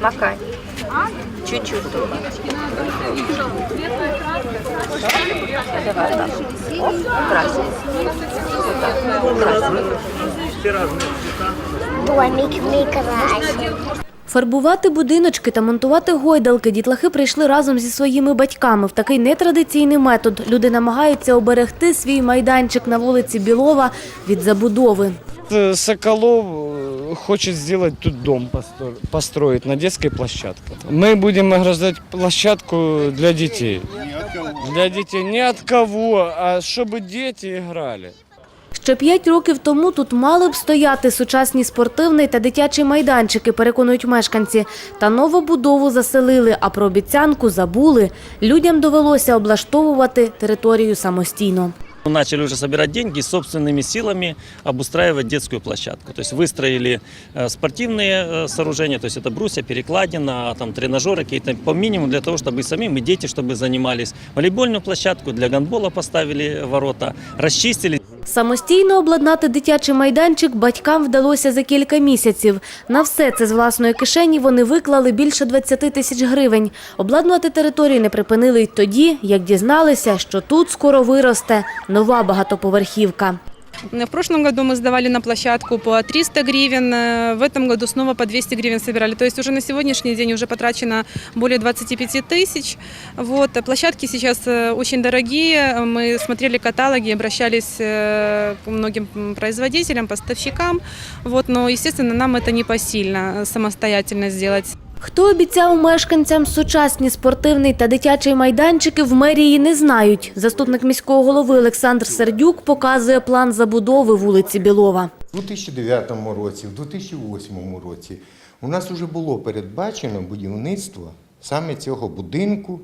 Макай. Чуть-чуть только. Давай, да. Оп, красный. Вот так. Красный. Домик мій красний. Фарбувати будиночки та монтувати гойдалки дітлахи прийшли разом зі своїми батьками. В такий нетрадиційний метод люди намагаються оберегти свій майданчик на вулиці Білова від забудови. Э, Соколов э, хочет сделать тут дом, постро- построить на детской площадке. Мы будем ограждать площадку для детей. Для детей не от кого, а чтобы дети играли. Ще п'ять років тому тут мали б стояти сучасні спортивний та дитячий майданчики, переконують мешканці. Та новобудову заселили, а про обіцянку забули. Людям довелося облаштовувати територію самостійно. Мы Начали уже собирать деньги и собственными силами обустраивать детскую площадку. То есть выстроили э, спортивные э, сооружения, то есть это брусья, перекладина, там тренажеры какие-то по минимуму для того, чтобы и самим и дети, чтобы занимались. Волейбольную площадку для гандбола поставили ворота, расчистили. Самостійно обладнати дитячий майданчик батькам вдалося за кілька місяців. На все це з власної кишені вони виклали більше 20 тисяч гривень. Обладнувати територію не припинили й тоді, як дізналися, що тут скоро виросте нова багатоповерхівка. В прошлом году мы сдавали на площадку по 300 гривен, э, в этом году снова по 200 гривен собирали. То есть уже на сегодняшний день уже потрачено более 25 тысяч. Вот. а Площадки сейчас э, очень дорогие. Мы смотрели каталоги, обращались э, к многим м, производителям, поставщикам. Вот. Но, естественно, нам это не посильно э, самостоятельно сделать. Хто обіцяв мешканцям сучасні спортивний та дитячий майданчики в мерії не знають. Заступник міського голови Олександр Сердюк показує план забудови вулиці Білова. У 2009 році, в 2008 році у нас вже було передбачено будівництво саме цього будинку.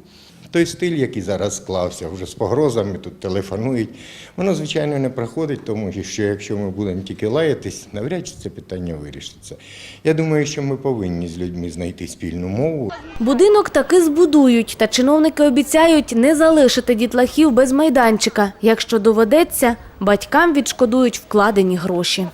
Той стиль, який зараз склався, вже з погрозами тут телефонують, воно, звичайно, не проходить, тому що якщо ми будемо тільки лаятись, навряд чи це питання вирішиться. Я думаю, що ми повинні з людьми знайти спільну мову. Будинок таки збудують, та чиновники обіцяють не залишити дітлахів без майданчика. Якщо доведеться, батькам відшкодують вкладені гроші.